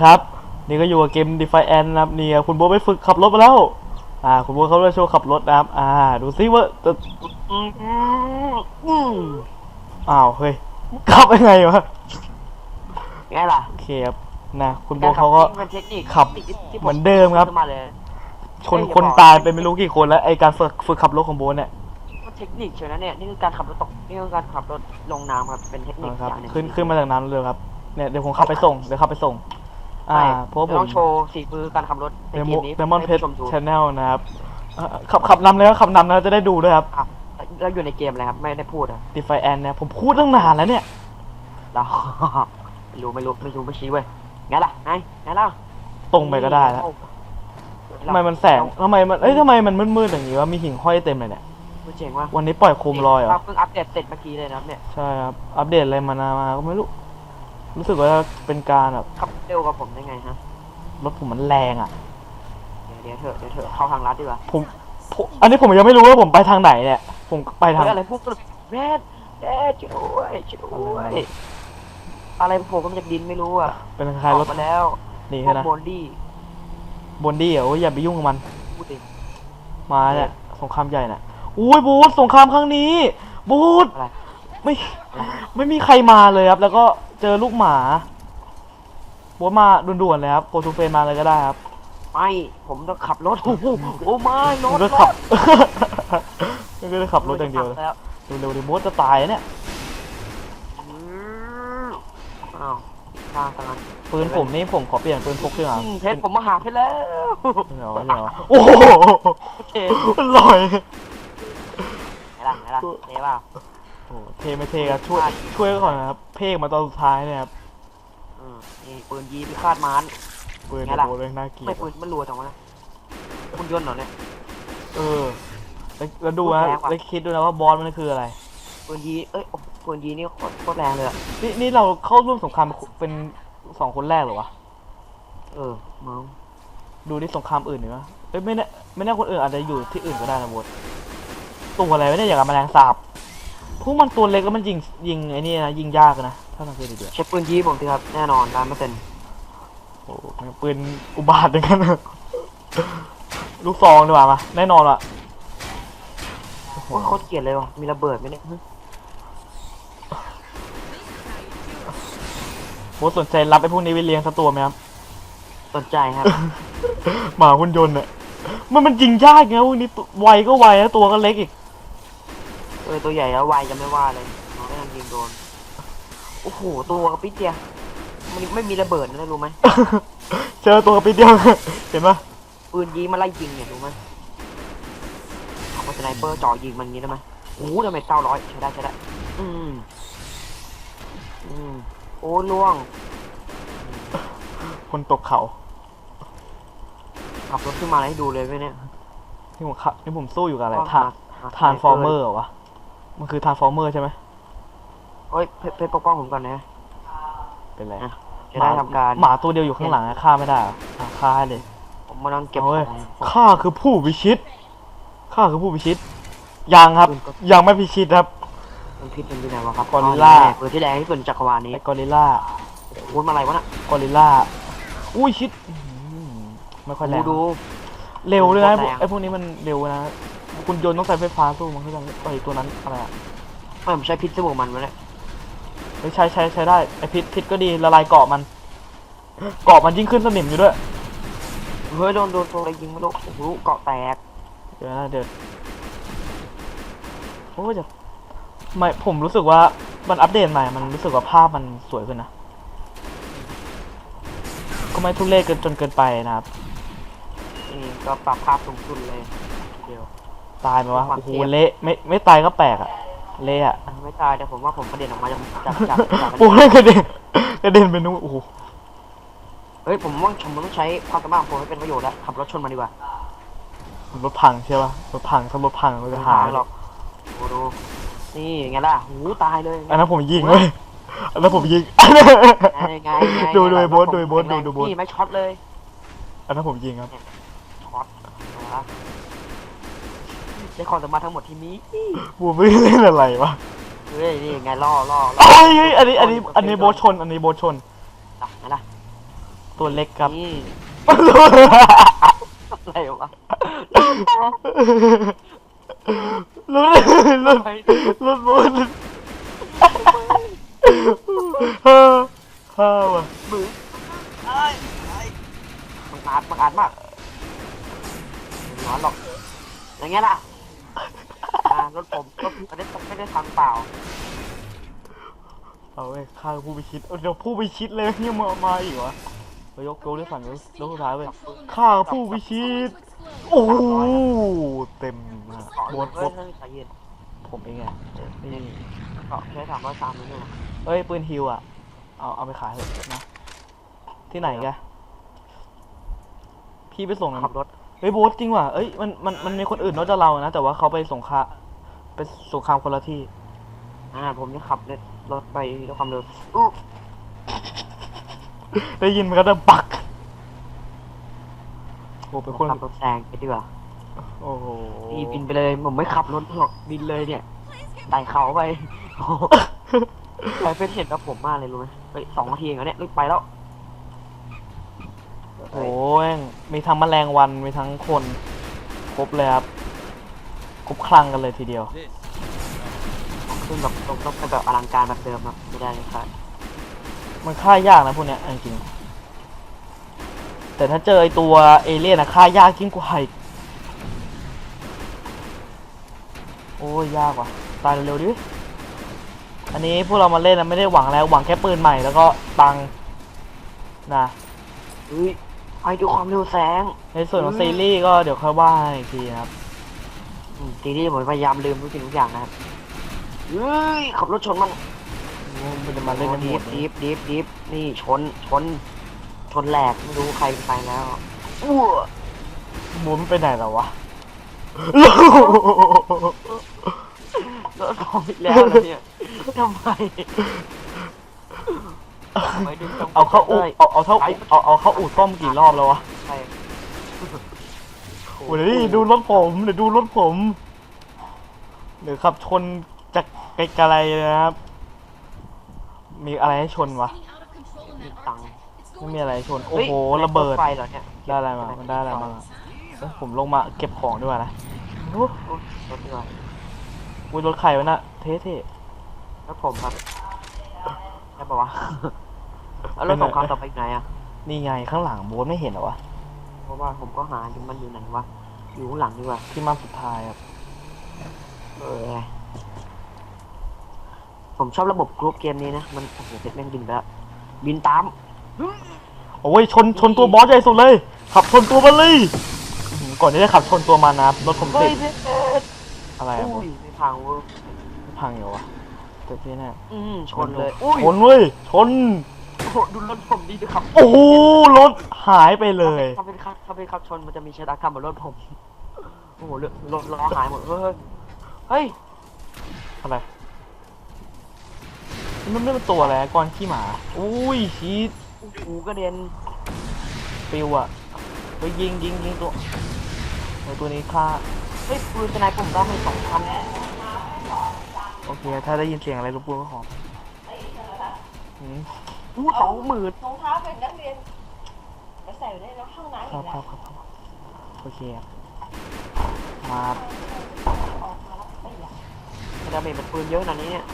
ละครับ นี่ก็อยู่กับเกม d e f i a n นะครับนี่คุณโบทไปฝึกขับรถมาแล้ว อ่า คุณโบทเขาไปโชว์ขับรถนะครับ อ่า ดูซิว่าจะอ้าว เฮ้ย ขับยังไงวะไงล่ะ โอเคครับ นะ คุณโบทเขาก็เป็นเทคนิคขับที่ผเหมือนเดิมครับขึ้นมาเลยชนคนตายไปไม่รู้กี่คนแล้วไอการฝึกฝึกขับรถของโบทเนี่ยก็เทคนิคเชียวนะเนี่ยนี่คือการขับรถตกนี่คือการขับรถลงน้ำครับเป็นเทคนิคนะครับอย่างหนึ่งขึ้นขึ้นมาจากน้ำเลยครับเนี่ยเดี๋ยวผมขับไปส่งเดี๋ยวขับไปส่ง อ่าใช่เพราะว่าผเดี๋ยวมต้องโชว์สีมือการขับรถในเดเกมมนี้เดมอนเพให้ชรผู้ชมดูชแนลนะครับเอ่อขับขับนำเลยครับขับนำนะจะได้ดูด้วยครับอะแล้วอยู่ในเกมอะไรครับ ไม่ได้พูดอะ d e f i a n เนี่ยผมพูดตั้งนานแล้วเนี่ยเรา ไม่รู้ไม่รู้ไม่รู้ไม่ชี้เว้ยไงล่ะไงไงล่ะตรงไปก็ได้แล้วทำไมมันแสงทำไมมันเอ้ยทำไมมันมืดๆอย่างนี้วะมีหิ่งห้อยเต็มเลยเนี่ยมันเจ๋งว่ะวันนี้ปล่อยโคมลอยเหรอ เพิ่งอัปเดตเสร็จเมื่อกี้เลยนะครับเนี่ย ใช่ครับ อัปเดตอะไรมานามาก็ไม่รู้ รู้สึกว่าเป็นการแบบ ขับ เร็วกว่าผมได้ไงฮะ รถผมมันแรงอะ เดี๋ยวเดี๋ยวเถอะเดี๋ยวเถอะเข้าทางลัดดีกว่าผมผมอันนี้ผมยังไม่รู้ว่าผมไปทางไหนเนี่ย ผมไปทางเฮ้ยอะไรพวกแรดแรดช่วยช่วย อะไรโผล่ขึ้นมาจากดินไม่รู้อะเป็นอคล้ายๆรอถกมาแล้วนี่พวใช่กนะโบนดี้บนดี้เหรอโอ้ยอย่าไปยุ่งกับมัน พูดดิ มาเนี่ย สงครามใหญ่น่ะอุ้ยบูธสงครามครั้งนี้ บูธอะไร ไม่ ไม่มีใครมาเลยครับ แล้วก็เจอลูกหมา บูธมาด่วนๆเลยครับโกทูเฟนมาเลยก็ได้ครับไม่ผมต้องขับรถโอ้โหโอ้ไม่รผมถก็รขับถก็ได้ขับรถอย่างเดียวเลยแล้วเร็วๆดิบูธจะตายเนี่ยอืมอ้าวทางทางนั้นปืนผมนี่ผมขอเปลี่ยนปืนพกดีกว่าอืมเพชรผมมาหาเพชรแล้วเดี๋ยวเดี๋ยวโอ้โหโอเคลอย ไหนล่ะไหนล่ะเจ๊เปล่า โอ้โหเทไม่เทครับช่วยช่วยก่อนนะครับ เพกมาตอนสุดท้ายเนี่ยครับ อืมนี่ปืนยีพิฆาตมารปืนไงล่ะโอ้โหเลยน่าเกลียไม่ดปืนมันรัวจังวะนะคุณยนต์เหรอเนี่ย เออแล้วแล้วดูนะแรงว่ะแล้วคิดดูนะว่าบอสมันคืออะไรปืนยีเอ้ยโอ้ปืนยีนี่โคตรโคตรแรงเลยอะนี่นี่เราเข้าร่วมสงครามเป็นสองคนแรกเหรอวะ เออมึงดูที่สงครามอื่นหน่อยวะเอ้ยไม่แน่ไม่แน่คนอื่นอาจจะอยู่ที่อื่นก็ได้นะบดตัวอะไรไม่ได้อย่างกับแมลงสาบ พวกมันตัวเล็กแล้วมันยิงยิงไอ้นี่นะยิงยากนะถ้าสังเกตดีเช็คปืนยีผมสิครับแน่นอนร้านเปอร์เซ็นต์ๆโอ้โหปืนอุบาทอย่างนั้นนะลูกซองดีกว่ามาแน่นอนอะโอ้โหโอ้ยโคตรเกลียดเลยว่ะมีระเบิดไหมเนี่ยบดสนใจรับไอ้พวกนี้ไปเลี้ยงสักตัวไหมครับสนใจครับหมาหุ่นยนต์เนี่ยมันมันยิงยากไงพวกนี้ตัวไวก็ไวแล้วตัวก็เล็กอีกเออตัวใหญ่แล้วไวจะไม่ว่าเลยมันก็ยังยิงโดน โอ้โห ตัวกระปิดเดียวมันไม่มีระเบิดนะรู้ไหม เจอตัวกระปิดเดียวเห็นปะปืนยีมาไล่ยิงเนี่ยรู้ไหมเอาสไนเปอร์จ่อยิงมันอย่างนี้ได้ไหมโอ้โหดาเมจเก้าร้อยใช้ได้ใช้ได้ อืม อืม โอ้ล่วง คนตกเขาขับรถขึ้นมาแล้วให้ดูเลยไหมเนี่ยที่ผมขับที่ผมสู้อยู่กับอะไรก็ทานหทานฟอร์เมอร์เหรอวะ มันคือทานฟอร์เมอร์ใช่ไหมเฮ้ยเพชรเพชรปกป้องผมก่อนนะ เป็นไรอะ จะได้ทำการ หมาตัวเดียวอยู่ข้างหลังอะฆ่าไม่ได้เหรออะฆ่าให้เลย ผมมานั่งเก็บเอาขเว้ยอง ข้าคือผู้พิชิต ข้าคือผู้พิชิต ยังครับยังไม่พิชิตครับ มันพิษมันอยู่ไหนวะครับกอริลลาปืนที่แรงที่สุดในจักรวาลนี้ไอ้กอริลล่า พูดมาอะไรวะน่ะกอริลล่า อุ้ยชิดอื้อหือไม่ค่อยแรดูงดู เร็วเลยนะแรงไอ้พวกนี้มันเร็วนะ คุณโยนต์ต้องใช้ไฟฟ้าสู้มันก็ยังไอ้ตัวนั้นอะไรอะไม่ผมใช้พิษสมุนมันวะเนี่ยเฮ้ยใช้ใช้ใช้ได้ไอพิษพิษก็ดีละลายเกาะมัน เกาะมันยิ่งขึ้นสนิมอยู่ด้วยเฮ้ยโดนโดนตัวอะไรยิงไม่รู้โอ้โหเกาะแตกเดี๋ยวนะเดี๋ยวโอ้ยจะไม่ผมรู้สึกว่ามันอัปเดตใหม่ มันรู้สึกว่าภาพมันสวยขึ้นนะ ก็ไม่ทุเรศเกินจนเกินไปนะครับ นี่ก็ปรับภาพสูงสุดเลย เดียว ตายไหมวะความโอ้โหเทียบเละไม่ไม่ตายก็แปลกอะเละอะอะไม่ตายแต่ผมว่าผมกระเด็นออกมาจากจากจากจากโอ้ยกระเด็นกระเด็นไปนู่นโอ้โหเฮ้ยผมว่าผมต้องใช้ความสามารถของผมให้เป็นประโยชน์แล้วขับรถชนมันดีกว่ารถพังใช่ปะรถพังถ้ารถพังเราจะหายหรอกโอ้ดูนี่ไงล่ะหูตายเลยอันนั้นผมยิงเว้ยอันนั้นผมยิงไงไงไงดูดูไอ้โบ๊ทผมดูไอ้โบ๊ทแข็งแรงดูดูโบ๊ทนี่ไม่ช็อตเลยอันนั้นผมยิงครับช็อตเอาละใช้ความสามารถทั้งหมดที่มีบูไม่ได้เล่นอะไรวะเฮ้ยนี่ไงล่อล่อล่อเอ้ยเอ้ยอันนี้อันนี้อันนี้โบทชน อันนี้โบทชนล่ะไงล่ะตัวเล็กครับ นี่อะไรวะรถรถรถบนฮ่าฮ่าว่ะมือไอ้ไอ้มันอาดมันอาดมากไม่ร้อนหรอกอย่างเงี้ยล่ะ อ่ารถผมรถไม่ได้ไม่ได้ทางเปล่า เอาเว้ยข้าผู้พิชิตเอาเดี๋ยวผู้พิชิตเลยยังมามาอีกวะไปยกโกได้ฝั่งยกยกสุดท้ายเว้ยข้าผู้พิชิตโอ้โหเต็มมากเกาะบรดถบเฮ้ยดเฮ้ยใจเย็นผมเองไงนี่เกาะใช้สามร้อยสามนี่นะเอ้ยปืนฮิวอะ เอาเอาไปขายเถอะนะ ที่ไหนแกพี่ไปส่งหน่อยขับรถ เฮ้ยโบสจริงว่ะเอ้ยมันมันมันมีคนอื่นนอกจากเรานะ แต่ว่าเขาไปสงคราม ไปสงครามคนละที่ อ่า ผมจะขับรถไปด้วยความเร็วอู้ได้ยินมันก็จะปัก โอ้เป็นคนขับรถแซงไปดีกว่าโอ้โหนี่บินไปเลยผมไม่ขับรถหรอกบินเลยเนี่ยไต่เขาไปโอ้โหใครเป็นเห็นกับผมมากเลยรู้ไหมไปสองนาทีเองแล้วเนี่ยรีบไปแล้วโอ้ยมีทั้งแมลงวันมีทั้งคน ครบเลยครับ ครบครังกันเลยทีเดียว ขึ้นแบบตรงต้องไปแบบอลังการแบบเดิมครับไม่ได้เลยครับมันฆ่ายากนะพวกเนี้ยเอาจริงๆแต่ถ้าเจอไอตัวเอเลี่ยนนะฆ่ายากยิ่งกว่าอีกโอ้ยยากว่ะตายเร็วๆดิอันนี้พวกเรามาเล่นนะไม่ได้หวังแล้วหวังแค่ปืนใหม่แล้วก็ตังค์นะเฮ้ยไปดูความเร็วแสงในส่วนของซีรีส์ก็เดี๋ยวค่อยว่ากันอีกทีนะครับอืม ทีนี้ผมพยายามลืมทุกสิ่งทุกอย่างนะครับเฮ้ยขับรถชนมันโอ้มันจะมาเล่นกันหดีมฟดดีฟดีฟดีฟนี่ชนชน ชนแหลกไม่รู้ใครเป็นใครแล้วอ้วหมุนไปไหนแล้ววะรถผมอีกแล้วเหรอเนี่ยทำไมทำไมดึงตรงเอาเข้าอู่ได้เอาเอาเข้าอู่เอาเอาเข้าอู่ซ่อมกี่รอบแล้ววะใช่ โอ้ยดูรถผมเดี๋ยวดูรถผมเดี๋ยวขับชนจากไกลๆเลยนะครับ มีอะไรให้ชนวะมีตังค์ไม่มีอะไรให้ชนโอ้เฮ้ยโหระเบิดไฟเหรอเนี่ยได้อะไรมามันได้อะไรมาเอ้ยผมลงมาเก็บของดีกว่านะโอ้โอ้ยรถดีกว่าโหรถใครวะน่ะเท่แล้วผมครับใช่ปะวะแล้วรถสงครามต่อไปไหนอะๆนี่ไงข้างหลังโบ๊ทไม่เห็นเหรอวะเพ ราะว่าผมก็หาอยู่มันอยู่ไหนวะ อยู่ข้างหลังดีกว่า ที่มันสุดท้ายครับ เออ ผมชอบระบบกรุ๊ปเกมนี้นะ มันโอ้โหเด็ดแม่งบินไปแล้ว บินตาม โอ้ยชนชนตัวบอสใหญ่สุดเลย ขับชนตัวมันเลยอื้อหือก่อนที่จะขับชนตัวมันนะครับรถผมเฮ้ติยดเพชรอะไรอะโบ๊อุ้ทยไม่พังเว้ยพังอยู่วะแต่ที่แน่อืมชนเลยอุ้ยชนเว้ยชน โอ้โหดูรถผมดีด้วยครับโอ้โหรถหายไปเลย ถ้าเป็นครับถ้าเป็นครับชนมันจะมีชะตากรรมบนรถผม โอ้โหเลือดรถล้อหายหมดเฮ้ยเฮ้ยอะไรมันไม่เป็นตัวอะไรก้อนขี้หมา อุ้ยชีสหูกระเด็นปิวอะไปยิงยิงยิงตัวไอตัวนี้ฆ่าเฮ้ยปืนสไนเปอร์ผมได้ให้สองพันโอเค ถ้าได้ยินเสียงอะไรรบกวนก็ขอ อืมอู้สองหมื่นรองเท้าเป็นนักเรียนจะใส่ไว้ในรถห้องน้ำคอีรับกคแล้รัวบครับครับโอเคครับมาออกมาแล้วเสียดาเมจเป็นปืนเยอะขนาดนี้เนี่ย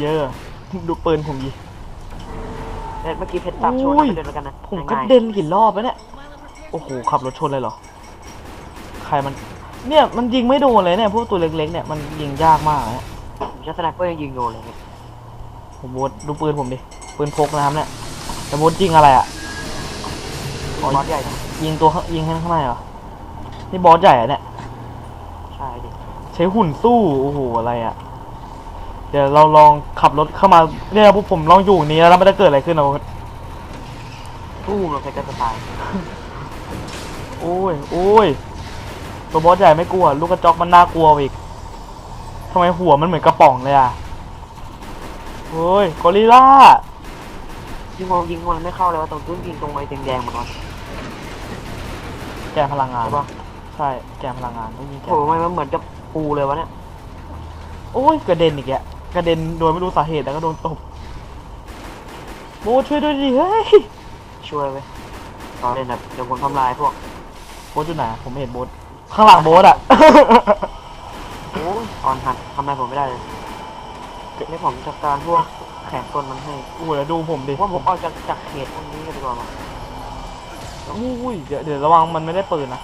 เยอะดูปืนผมยิเมื่อกี้เพชรตับชนอุ้ยไปเดินแล้วกันนะผมกระง่ายๆเด็นกี่รอบแล้วเนี่ยโอ้โหขับรถชนเลยเหรอใครมัน เนี่ยมันยิงไม่โดนเลยเนี่ยพวกตัวเล็กๆเนี่ยมันยิงยากมากเนี่ย ผมใช้สไนเปอร์ยังยิงโดนเลยเนี่ยผมโบทดูปืนผมดิ ปืนพกนะครับเนี่ยแต่โบทยิงอะไรอะบอสใหญ่นะยิงตัวข้างยิงข้างในเหรอ นี่บอสใหญ่อะเนี่ย ใช่ดิ ใช้หุ่นสู้ โอ้โห อะไรอะ เดี๋ยวเราลองขับรถเข้ามา เนี่ยพวกผมลองอยู่นี้แล้วมันจะเกิดอะไรขึ้นนะโบ๊ทตู้มเราใช้กระสตาย โอ้ย โอ้ย ตัวบอสใหญ่ไม่กลัว ลูกกระจอกมันน่ากลัวอีก ทำไมหัวมันเหมือนกระป๋องเลยอะโอ้ยกอริลล่ายิงมองยิงมันไม่เข้าเลยว่าตรงตู้ยิงตรงไอ้แดงๆมันก่อนแกนพลังงานใช่ปะใช่แกนพลังงานต้องยิงแกโอ้นโหมันเหมือนกับปูเลยวะเนี่ย โอ้ยกระเด็นอีกแกกระเด็นโดยไม่รู้สาเหตุแล้วก็โดนตบโบทช่วยด้วยดิเฮ้ยช่วยไว้ตอนเล่นแบบเดี๋ยวคนทำลายพวกโบทอยู่ไหนผมไม่เห็นโบทข้างหลังโบทอะโอ้ยออนหัดทำอะไรผมไม่ได้เลยนี่ผมจัดการพวกแขนกลมันให้โอ้โหแล้วดูผมดิว่าผมออกจากจากเขตพวกนี้กันดีกว่ามั้งอุ้ยเดี๋ยวเดี๋ยวระวังมันไม่ได้ปืนนะ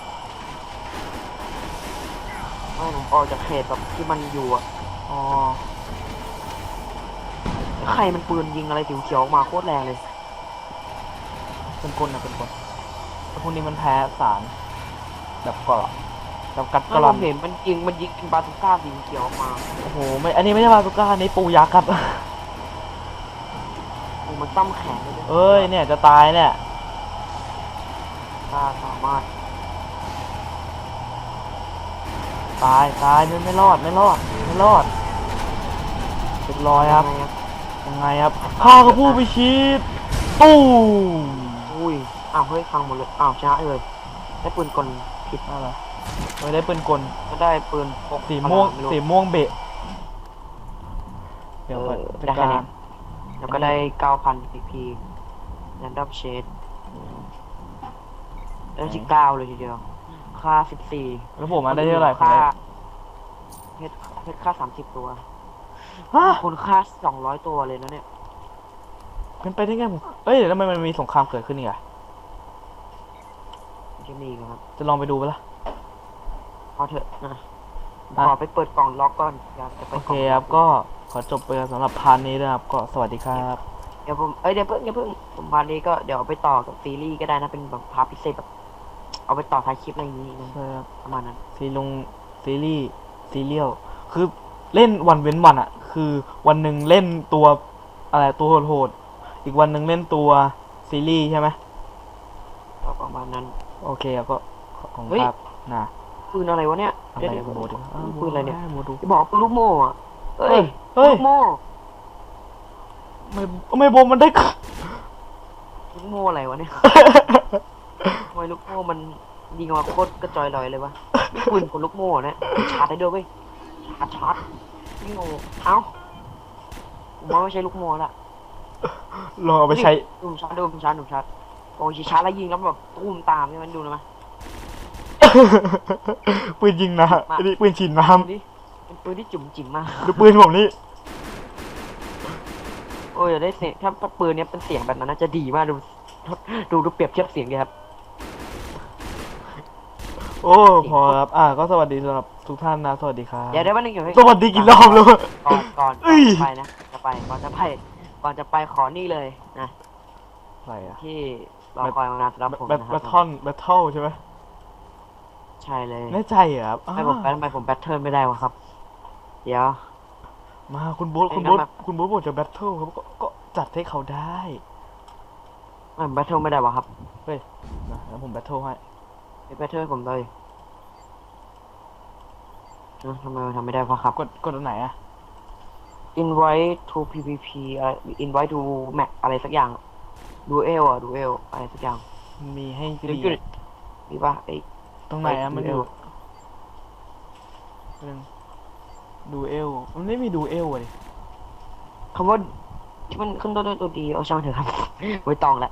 ไม่ผมออกจากเขตแบบที่มันอยู่อะอ๋อใครมันปืนยิงอะไรเขียวๆออกมาโคตรแรงเลย เป็นกลนะเป็นกลแต่พวกนี้มันแพ้สารแบบก่อแบบกัดกถ้าระผหมลำเห็นมันยิงมันยิงเป็นบาซูก้าสีเขียวออกมาโอ้โหไม่อันนี้ไม่ใช่บาซูก้าอันนี้ปูยักษ์ครับ โอ้มันซ้ำแขนเลยเอ้ยเนี่ยจะตายเนี่ยถ้าสามารถตายตายไม่ไม่รอดไม่รอดไม่รอดเรียบร้อยครับยังไงยังไงครับข้าก็พูดไปชีดตู้มอุ้ยอ้าวเฮ้ยฟังหมดเลยอ้าวชนะเลยได้ปืนกลผิดอะไร ไม่ได้ปืนกลก็ได้ปืนพกสีม่วงไรู้สีม่วงเบะเดี๋ยวก่อนเออจัดได้แค่การนี้แล้วก็ได้เก้าพันพีพีแรนดอมเชดได้ที่เก้าเลยทีเดียว ค่าสิบสี่แล้วผมมาได้เท่าไหร่ผมค่าได้เพชรเพชรค่าสามสิบตัวฮะคุณค่าสองร้อยตัวเลยนะเนี่ยเป็นไปได้ไงผมเอ้ยเดี๋ยวทำไมมันมีสงครามเกิดขึ้นอีกอะจะมีอีกนะครับ จะลองไปดูปะล่ะ พอเถอะนะอะขอไปเปิดกล่องล็อกก่อนอยากจะไปโอกเคล่องครับก็ขอจบไปสำหรับพาร์ทนี้นะครับ ก็สวัสดีครับ เดี๋ยวผมเอ้ยเดี๋ยวเพิ่งเดี๋ยวเพิ่งผมพาร์ทนี้ก็เดี๋ยวเอาไปต่อกับซีรีส์ก็ได้นะเป็นแบบพาร์ทพิเศษแบบ เอาไปต่อท้ายคลิปอะไรอย่างนี้นะใช่ครับประมาณนั้นซีลงซีรีส์ซีเรียลคือเล่นวันเว้นวันอะคือวันหนึ่งเล่นตัวอะไรตัวโหดๆอีกวันหนึ่งเล่นตัวซีรีส์ใช่ไหมก็ประมาณนั้น โอเคครับก็ขอบคุณเฮ้ยครับนะ ปืนอะไรวะเนี่ยอะไรเดี๋ยวเดี๋ยวโมดูปืนอะไรเนี่ยโมดูจะบอกว่าปืนลูกโม่อะเอ้ยเฮ้ยลูกโม่ไม่ไม่โบมันได้ลูกโม่อะไรวะเนี่ยทำไมลูกโม่มันยิงออกมาโคตรกระจอยลอยเลยวะนี่ปืนคนลูกโม่เนี่ยชาร์จได้ด้วยเว้ยชาร์จชาร์จนี่โง่เอ้าผมว่าไม่ใช่ลูกโม่ละลองเอาไปใช้ดูชาร์จดูชาร์จดูชาร์จโอ้ยชาร์จแล้วยิงแล้วแบบตุ้มตามนี่มันดูนะมั้ย ปืนยิงนะอันนี้ปืนฉีดน้ดูดิเป็นปืนที่จุ่มจิ๋มมากำดูปืนผมนี่โอ้ยอยากได้เสียงถ้าปืนเนี้ยเป็นเสียงแบบนั้นน่าจะดีมากดูดูดูเปรียบเทียบเสียงดีครับ โอ้พอครับอ่าก็สวัสดีสำหรับทุกท่านนะสวัสดีครับ เดี๋ยวได้วันหนึงอยู่ให้สวัสดีกี่รอบแล้ว ก่อนก่อนเอ้ยก่อนจะไปนะจะไปก่อนจะไปก่อนจะไปขอนี่เลยนะ อะไรอะที่รอคอยมานานสำหรับผมแบทนะคแบรับททอนแบทเทิลใช่ไหม ใช่เลยแน่ใจเหรอครับให้ผมอ่าทำไมผมแบทเทิลไม่ได้วะครับ เดี๋ยว มาคุณบุ๊คเอ้ยคุณบุ๊คงั้นมาคุณบุ๊คบอกจะแบทเทิลครับก็ก็จัดให้เขาได้ไม่แบทเทิลไม่ได้วะครับนะแล้วผมแบทเทิลให้แบทเทิลผมเลยเอ้าทำไมมันทำไม่ได้วะครับกดกดตรงไหนอะ invite to PVP อะไร invite to map อะไรสักอย่าง duel อะ duel อะไรสักอย่างมันมีให้อยู่ดีอยู่มีป่ะไอ้ ตรงไหนอะมันอยู่เรื่องดูเอลมันไม่มีดูเอลอะดิคำว่าที่มันขึ้นต้นด้วยตัวดีเอาช่างเถอะครับไม่ต้องละ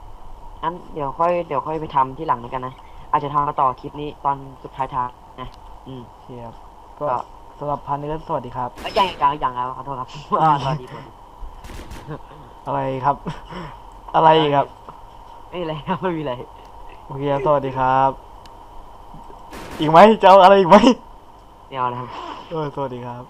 งั้นเดี๋ยวค่อยเดี๋ยวค่อยไปทำที่หลังแล้วกันนะ อาจจะทำมาต่อคลิปนี้ตอนสุดท้ายทางนะอืมโอเคครับก็ก็สำหรับพันนี้ก็สวัสดีครับเอ้ยยังยังยังแล้วขอโทษครับอ่าสวัสดีสวัสดีอะไรครับ อะไรอีกครับไม่มีอะไรครับไม่มีอะไรโอเคครับสวัสดีครับ อีกไหมจะเอาอะไรอีกไหมไม่เอาแล้วครับ เออสวัสดีครับ